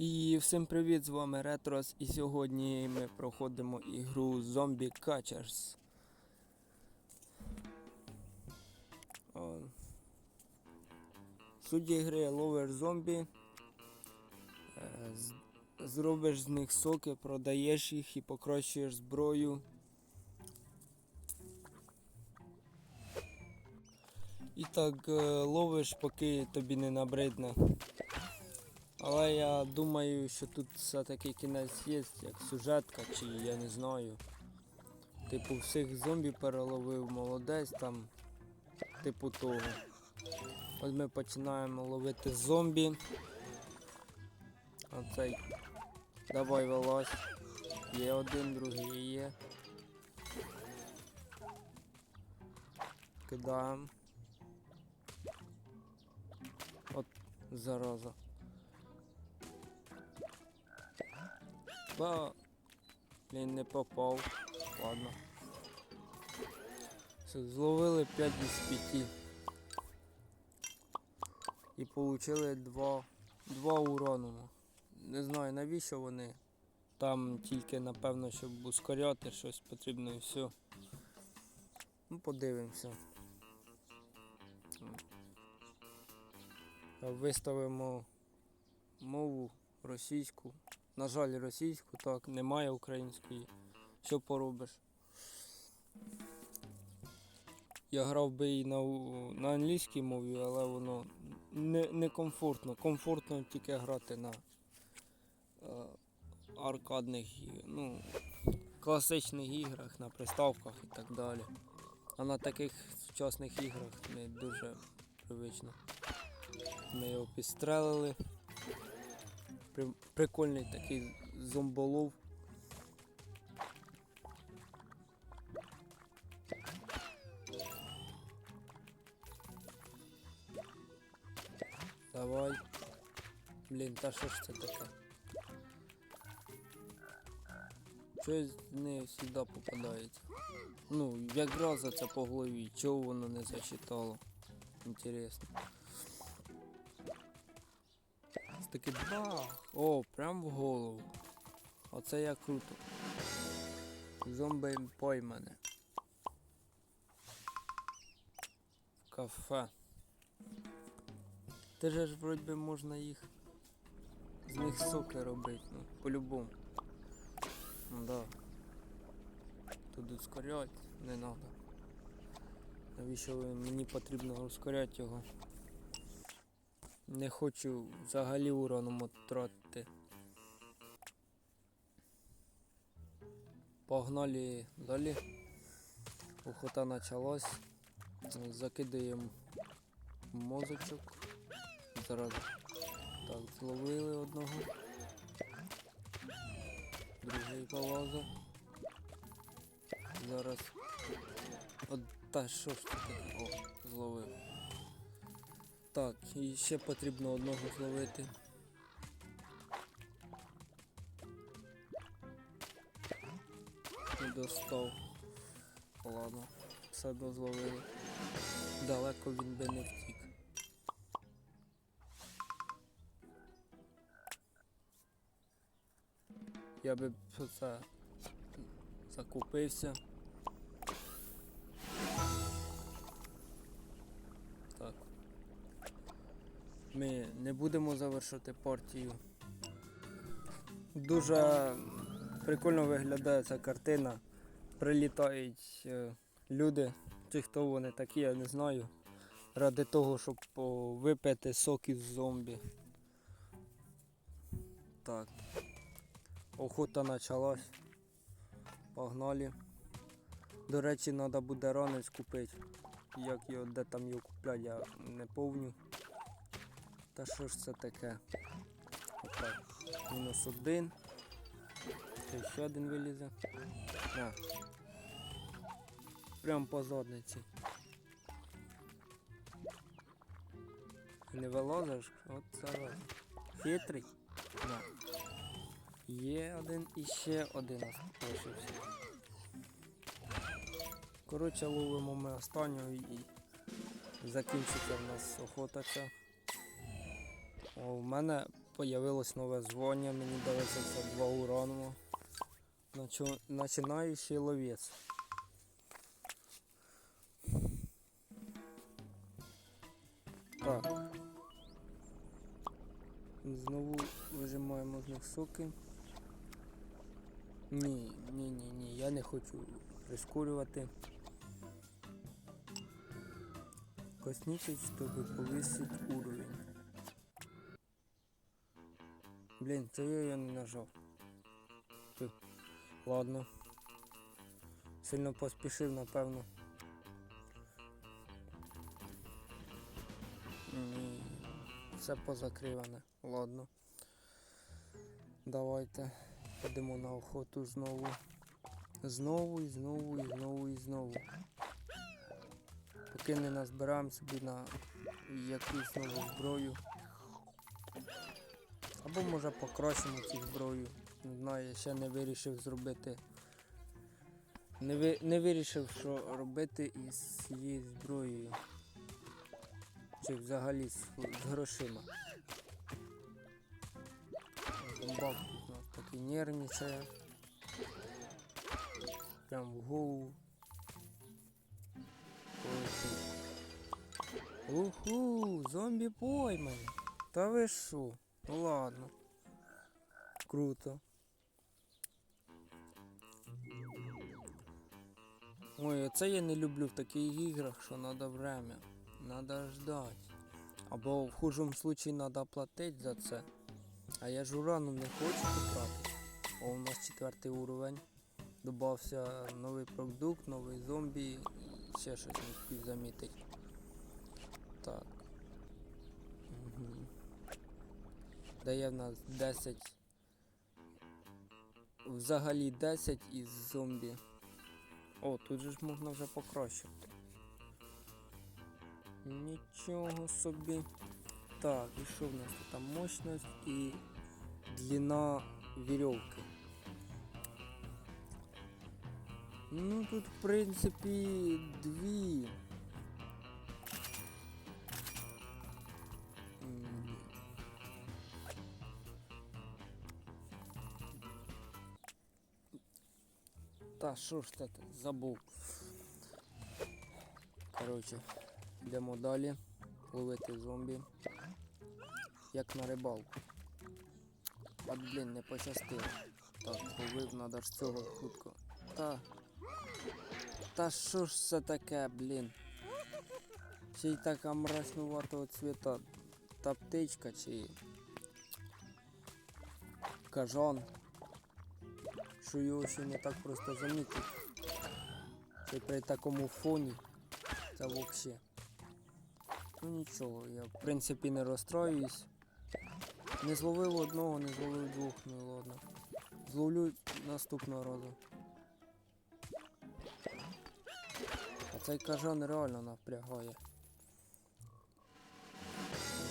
І всім привіт, з вами Ретрос. І сьогодні ми проходимо ігру Zombie Catchers. О. Суть ігри ловиш зомбі. е, Зробиш з них соки, продаєш їх і покращуєш зброю. І так е, ловиш, поки тобі не набридне. Але я думаю, що тут все-таки кінець є, як сюжетка, чи я не знаю. Типу всіх зомбі переловив молодець там, типу того. Ось ми починаємо ловити зомбі. Оцей. Давай вилазь. Є один, другий є. Кидаємо. От зараза. Ба. Блін, не попав. Ладно. Все, зловили 5 із 5. І получили 2, 2 урону. Не знаю навіщо вони. Там тільки напевно, щоб ускоряти щось потрібно і все. Ну, подивимося. Виставимо мову російську. На жаль, російську, так, немає української. Що поробиш? Я грав би і на, на англійській мові, але воно не, не комфортно. Комфортно тільки грати на е, аркадних, ну, класичних іграх, на приставках і так далі. А на таких сучасних іграх не дуже привично. Ми його підстрелили. При- Прикольний такий зомболов. Давай. Блін, та що ж це таке? Щось не завжди попадається. Ну, як раза це по голові, чого воно не зачитало. Інтересно. Таки бах! О, прям в голову. Оце я круто. Зомби поймане. Кафе. Ти ж вроді би можна їх. З них соки робити, ну, по-любому. Ну да. Тут ускорять не треба. Навіщо мені потрібно ускоряти його? Не хочу взагалі уроном тратити. Погнали далі. Охота почалась. Закидаємо мозочок. Зараз так, зловили одного. Другий полазив. Зараз. От та що ж таке? О, зловив. Так, і ще потрібно одного зловити. Достав. Ладно, одно зловили. Далеко він би не втік. Я би це закупився. Ми не будемо завершити партію. Дуже прикольно виглядає ця картина. Прилітають е, люди, чи хто вони такі, я не знаю. Ради того, щоб випити сок із зомбі. Так. Охота почалась. Погнали. До речі, треба буде ранець купити. Як його, де там його купляти, я не помню. Та що ж це таке? Отак. Мінус один. Та ще один вилізе. На. Прям по задниці. Не вилазиш? От зараз. Хитрий. На. Є один і ще один залишився. Коротше, ловимо ми останнього і закінчиться в нас охота ця. В мене появилось нове звання, мені дається це два. Начо- Начинаючий ловець. Так. Знову вижимаємо з них соки. Ні, ні, ні, ні, я не хочу прискорювати. Коснитесь, чтобы повысить уровень. Блин, це я не нажав. Ладно. Сильно поспішив, напевно. Ні, все позакриване. Ладно. Давайте підемо на охоту знову. Знову і знову і знову і знову. Поки не назбираємо собі на якусь нову зброю. Або може покращимо цю зброю. Не знаю, я ще не вирішив зробити. Не, ви, не вирішив, що робити із цією зброєю. Чи взагалі з, з грошима. Зомбак тут нас такий нервничає. Прям в голову. Уху, зомбі поймані. Та ви що? Ну ладно. Круто. Ой, оце я не люблю в таких іграх, що треба время. Надо ждать. Або в хужому случаї треба платити за це. А я ж урану не хочу потратити. О, у нас четвертий уровень. Добався новий продукт, новий зомбі ще щось не встиг замітити. Так. Угу. Дає в нас 10. Взагалі 10 із зомбі. О, тут же ж можна вже покращити. Нічого собі. Так, і що в нас тут там мощність і длина вірьовки. Ну тут в принципі дві. Та що ж це забув. Коротше, йдемо далі. Ловити зомбі. Як на рибалку. От блін, не пощастило. Так, ловив, надо ж цього хутко. Та. Та що ж це таке, блін? Ще й така мрачнуватого цвіта. Та птичка чи. Кажан. Що його ще не так просто замітити. Ще при такому фоні. Це взагалі. Ну нічого, я в принципі не розстроююсь. Не зловив одного, не зловив двох, ну ладно. Зловлю наступного разу. А цей кажан реально напрягає.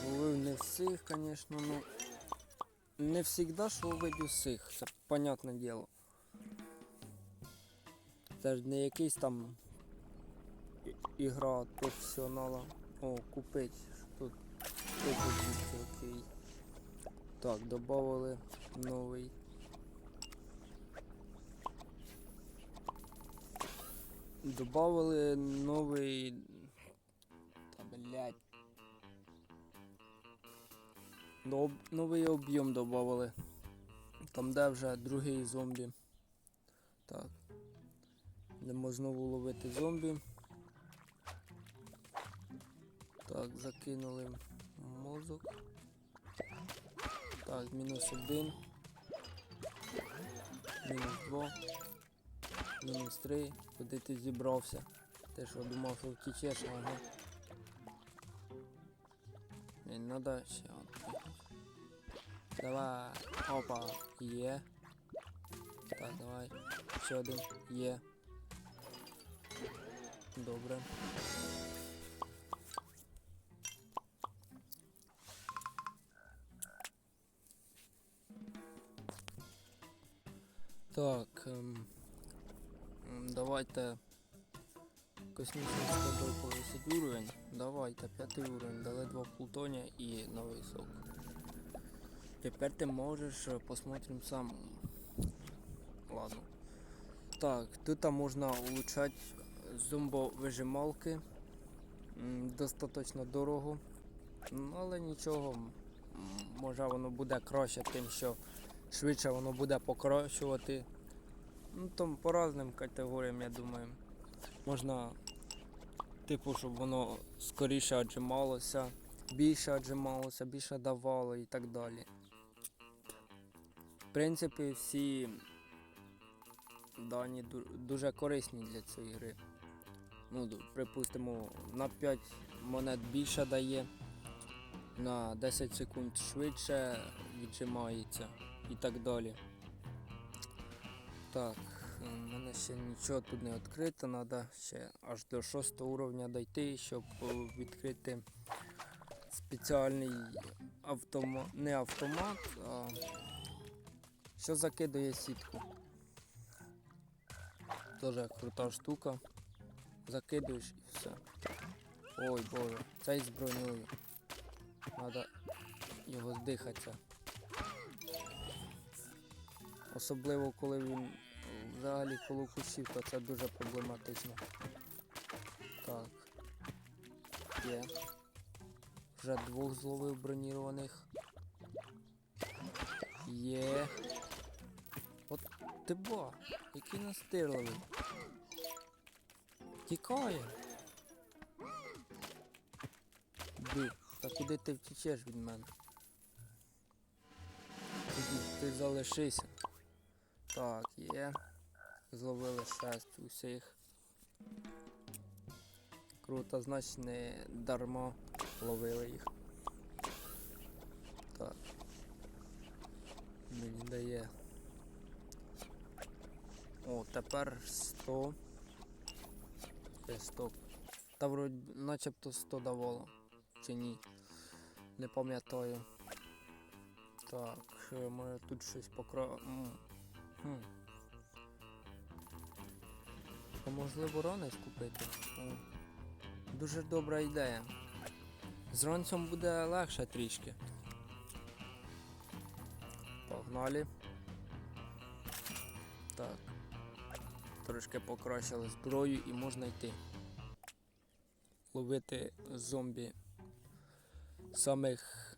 Зловив не всіх, звісно, ну. Не завжди ж ловить усіх, це понятне діло. Це ж не якийсь там ігра професіонала. О, купить. Тут тут окей. Так, додали новий. Добавили новий. Та блять. Доб... Новий об'єм додали. Там де вже другий зомбі. Так. Йдемо знову ловити зомбі. Так, закинули мозок. Так, мінус один. Мінус два. Мінус три. Куди ти зібрався? Ти що думав, що втічеш, ага. Не надо ще от. Давай. Опа. Є. Так, давай. Ще один. Є. Добре. Так. Ем, давайте космічний з тобою повисить уровень. Давайте, п'ятий уровень, дали два плутоня і новий сок. Тепер ти можеш е, посмотрим сам. Ладно. Так, тут можна улучшати зомбовижималки. М, Достаточно дорого. Але нічого. Може воно буде краще тим, що швидше воно буде покращувати. Ну там по різним категоріям, я думаю. Можна, типу, щоб воно скоріше отжималося, більше отжималося, більше давало і так далі. В принципі, всі дані дуже корисні для цієї гри. Ну, припустимо, на 5 монет більше дає, на 10 секунд швидше віджимається і так далі. Так, у мене ще нічого тут не відкрито, треба ще аж до 6 уровня дойти, щоб відкрити спеціальний автомат, не автомат, а що закидує сітку. Тоже крута штука. Закидуєш і все. Ой боже, цей з бронею. Надо його здихатися. Особливо коли він взагалі коло кущів, то це дуже проблематично. Так. Є. Вже двох зловив бронірованих. Є. От ти ба, який настирливий. Тікає. Ди, та куди ти втічеш від мене? Ти залишися. Так, є. Зловили шесть усіх. Круто, значить не дармо ловили їх. Так. Мені дає. О, тепер 100. Є 100. Та вроді начебто 100 давало. Чи ні? Не пам'ятаю. Так, е, може тут щось покра... Хм. А можливо ранець купити? Дуже добра ідея. З ранцем буде легше трішки. Погнали. Трошки покращили зброю і можна йти. Ловити зомбі самих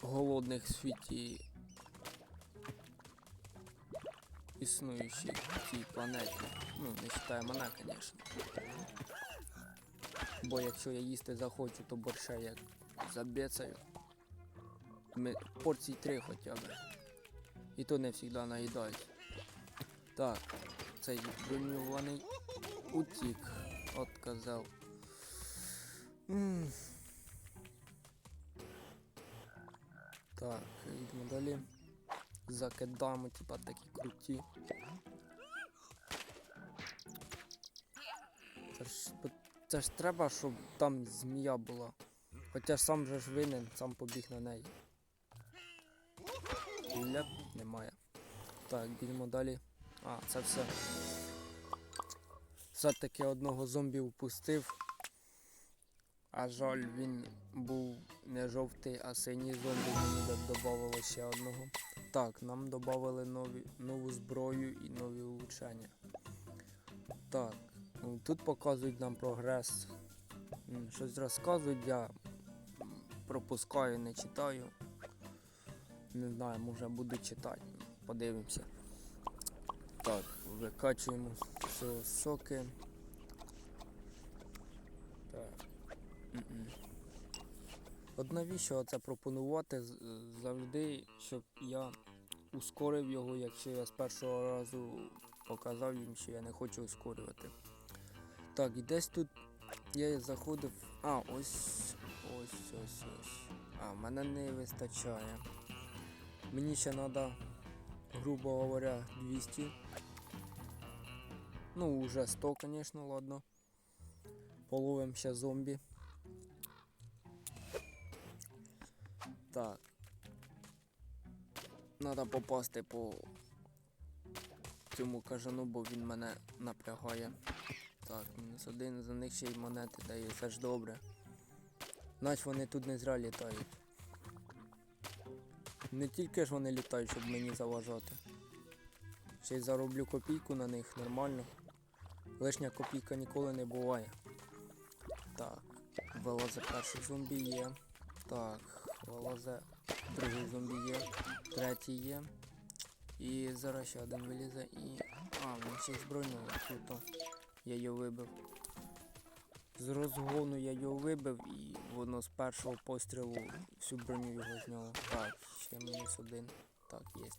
голодних в світі існуючих в цій планеті. Ну, не вважає мене, звісно. Бо якщо я їсти захочу, то борща як забецаю. Порцій три хоча б. І то не завжди наїдають. Цей броньований утік, отказав. Так, йдемо далі. Закидаємо, типа такі круті. Це ж, це ж треба, щоб там змія була. Хоча сам же ж винен, сам побіг на неї. Ляп, немає. Так, йдемо далі. А, це все. Все-таки одного зомбі впустив. А жаль, він був не жовтий, а синій зомбі мені додавало ще одного. Так, нам додали нові, нову зброю і нові улучшення. Так, ну, тут показують нам прогрес. Щось розказують, я пропускаю, не читаю. Не знаю, може буду читати. Подивимося. Так, викачуємо все соки. Так. От навіщо це пропонувати завжди, щоб я ускорив його, якщо я з першого разу показав їм, що я не хочу ускорювати. Так, і десь тут я заходив. А, ось. Ось, ось, ось. А, мене не вистачає. Мені ще треба, грубо говоря, 200. Ну, уже 100, звісно, ладно. Половим ще зомбі. Так. Надо попасти по цьому кажану, бо він мене напрягає. Так, мінус один, за них ще й монети дає, це ж добре. Значить вони тут не зря літають. Не тільки ж вони літають, щоб мені заважати. Ще й зароблю копійку на них нормально. Лишня копійка ніколи не буває. Так, вилазе перший зомбі є. Так, вилазе другий зомбі є. Третій є. І зараз ще один вилізе і. А, він ще й збройний, круто. Я його вибив. З розгону я його вибив і воно з першого пострілу всю броню його зняло. Так, ще мінус один. Так, є.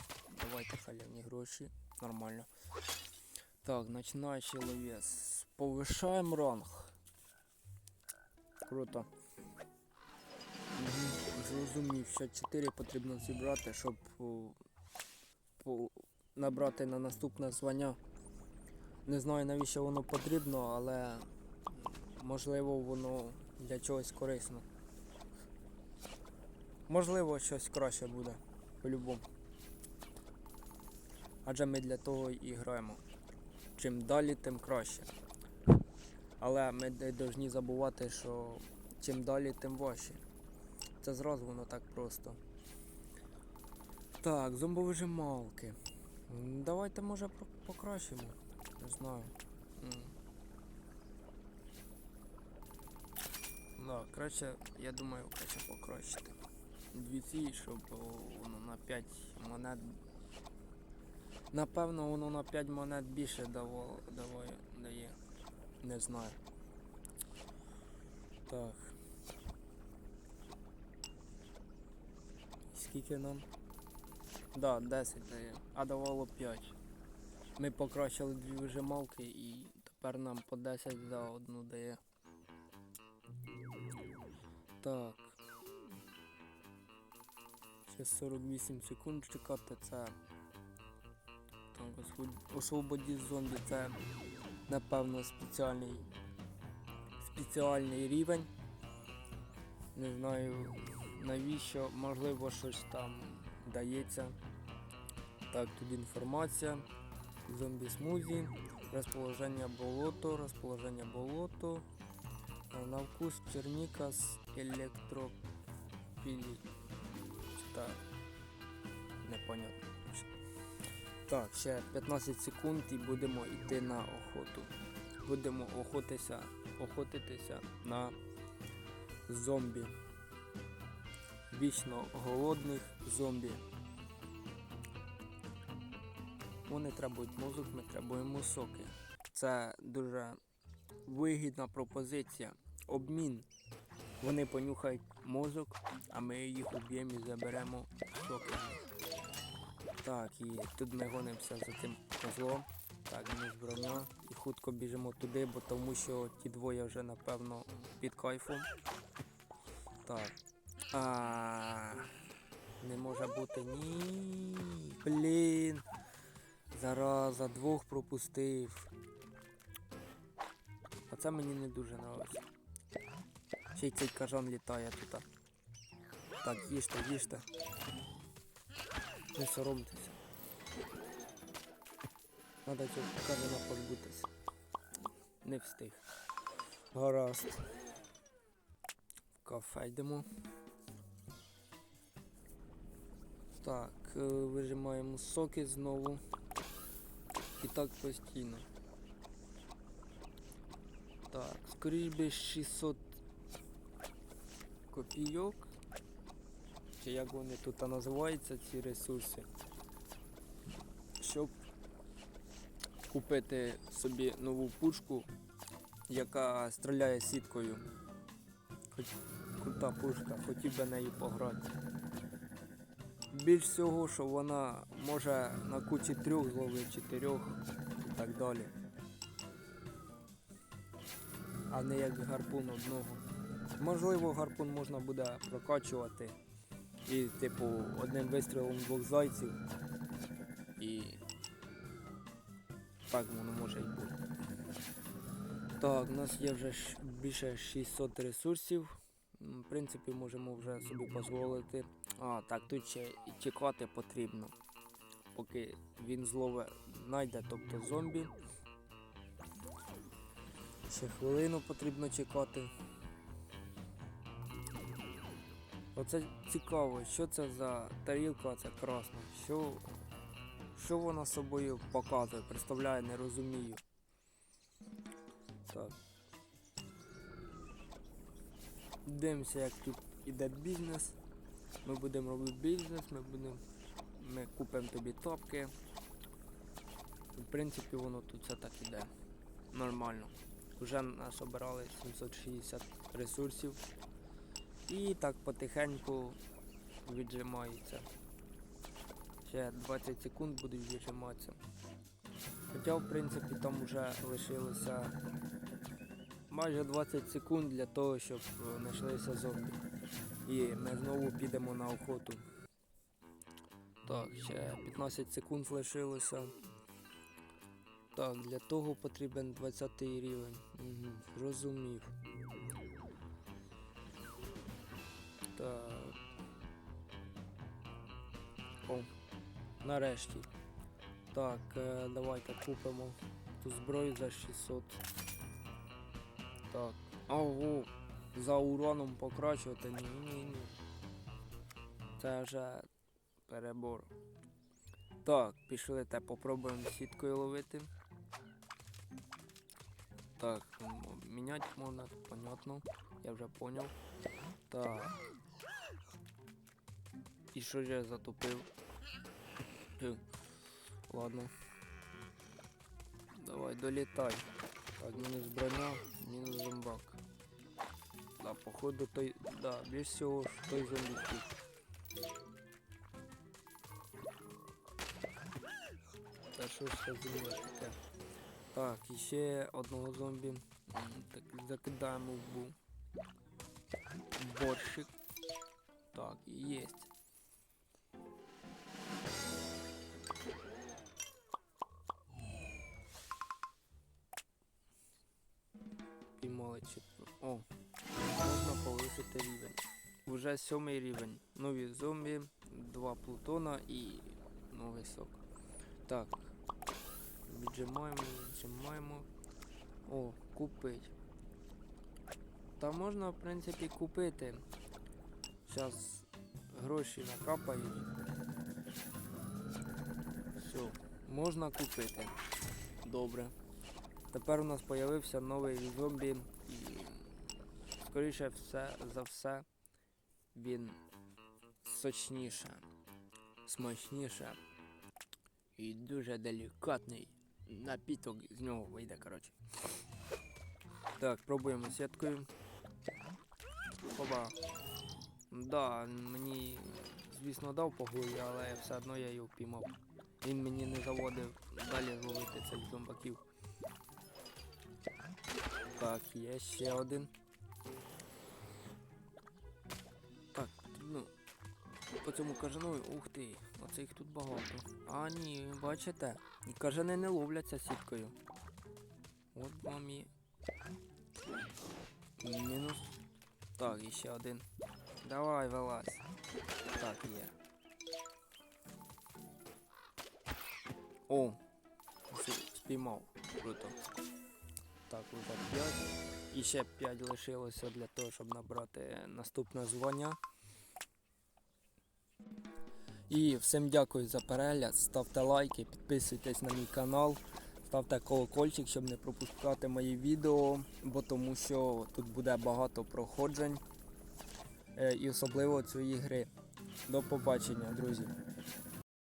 Давайте халявні гроші. Нормально. Так, починаючий ловець. Повишаємо ранг. Круто. Зрозумів, що 4 потрібно зібрати, щоб о, по- набрати на наступне звання. Не знаю навіщо воно потрібно, але можливо воно для чогось корисно. Можливо, щось краще буде, по-любому. Адже ми для того і граємо. Чим далі, тим краще. Але ми не повинні забувати, що чим далі, тим важче. Це зразу воно так просто. Так, зомбовижималки. Давайте може покращимо. Не знаю. Да, краще, я думаю, краще покращити. Дві ці, щоб воно на 5 монет. Напевно, воно на 5 монет більше давало, даває, дає. Не знаю. Так. Скільки нам? Да, 10 дає. А давало 5. Ми покращили дві вижималки і тепер нам по 10 за одну дає. Так. Ще 48 секунд чекати це. Так, освоб- освободіть зомбі це напевно спеціальний спеціальний рівень. Не знаю навіщо, можливо щось там дається. Так, тут інформація. Зомбі смузі, розположення болото, розположення болото. Е, На вкус черніка з електропілі. Так. Непонятно. Так, ще 15 секунд і будемо йти на охоту. Будемо охотитися, охотитися на зомбі. Вічно голодних зомбі. Вони требують мозок, ми требуємо соки. Це дуже вигідна пропозиція. Обмін. Вони понюхають мозок, а ми їх уб'ємо і заберемо соки. Так, і тут ми гонимося за цим козлом. Так, мінус броня. І хутко біжимо туди, бо тому що ті двоє вже напевно під кайфом. Так. А не може бути ні. Блін. Зараза, двох пропустив. А це мені не дуже подобається. Ще й цей кажан літає тут. Так, їжте, їжте. Не соромтеся. Надо цього кажана позбутися. Не встиг. Гаразд. В кафе йдемо. Так, е, вижимаємо соки знову. І так постійно. Так, скоріш би 600 копійок. Чи як вони тут називаються, ці ресурси. Щоб купити собі нову пушку, яка стріляє сіткою. Хоч крута пушка, хотів би нею пограти. Більш всього, що вона може на кучі трьох зловити чотирьох і так далі. А не як гарпун одного. Можливо, гарпун можна буде прокачувати і, типу, одним вистрілом двох зайців. І так воно може й бути. Так, у нас є вже більше 600 ресурсів. В принципі, можемо вже собі дозволити. А, так, тут ще і чекати потрібно. Поки він злове знайде, тобто зомбі. Ще хвилину потрібно чекати. Оце цікаво, що це за тарілка, це красна. Що, що вона собою показує, представляє, не розумію. Так. Дивимося, як тут іде бізнес. Ми будемо робити бізнес, ми будемо. Ми купимо тобі тапки. В принципі, воно тут все так іде. Нормально. Вже нас обирали 760 ресурсів. І так потихеньку віджимається. Ще 20 секунд будуть віджиматися. Хоча, в принципі, там вже лишилося майже 20 секунд для того, щоб е, знайшлися зомбі. І ми знову підемо на охоту. Так, ще 15 секунд лишилося. Так, для того потрібен 20 рівень. Угу, зрозумів. Так. О, нарешті. Так, е, давайте купимо ту зброю за 600. Так. Ого, за уроном покращувати. Ні, ні, ні. Це вже перебор. Так, пішли те попробуємо сіткою ловити. Так, міняти можна, понятно. Я вже поняв. Так. І що я затупив? Хм, Ладно. Давай, долітай. Так, мінус броня, мінус зомбак. Да, походу той. Да, більш всього той зомбі тут. Та що ж це зі таке? Так, і ще одного зомбі. Так, закидаємо в. Борщик. Так, есть. Піймали О, можна повисити рівень. Уже сьомий рівень. Нові зомбі, два плутона і новий сок. Так. Віджимаємо, віджимаємо. О, купить. Та можна, в принципі, купити. Зараз гроші накапають. Все, можна купити. Добре. Тепер у нас з'явився новий зомбі скоріше все за все він сочніше, смачніше і дуже делікатний. Напіток з нього вийде, коротше. Так, пробуємо сіткою. Оба. Да, мені, звісно, дав по але все одно я його впіймав. Він мені не заводив далі зловити цих зомбаків. Так, є ще один. По цьому кажану, ух ти, оце їх тут багато. А ні, бачите? Кажани не ловляться сіткою. От вам і. Мінус. Так, і ще один. Давай, вилазь. Так, є. О! Спіймав. Круто. Так, уже 5. І ще 5 лишилося для того, щоб набрати наступне звання. І всім дякую за перегляд. Ставте лайки, підписуйтесь на мій канал, ставте колокольчик, щоб не пропускати мої відео, бо тому що тут буде багато проходжень е, і особливо цієї гри. До побачення, друзі.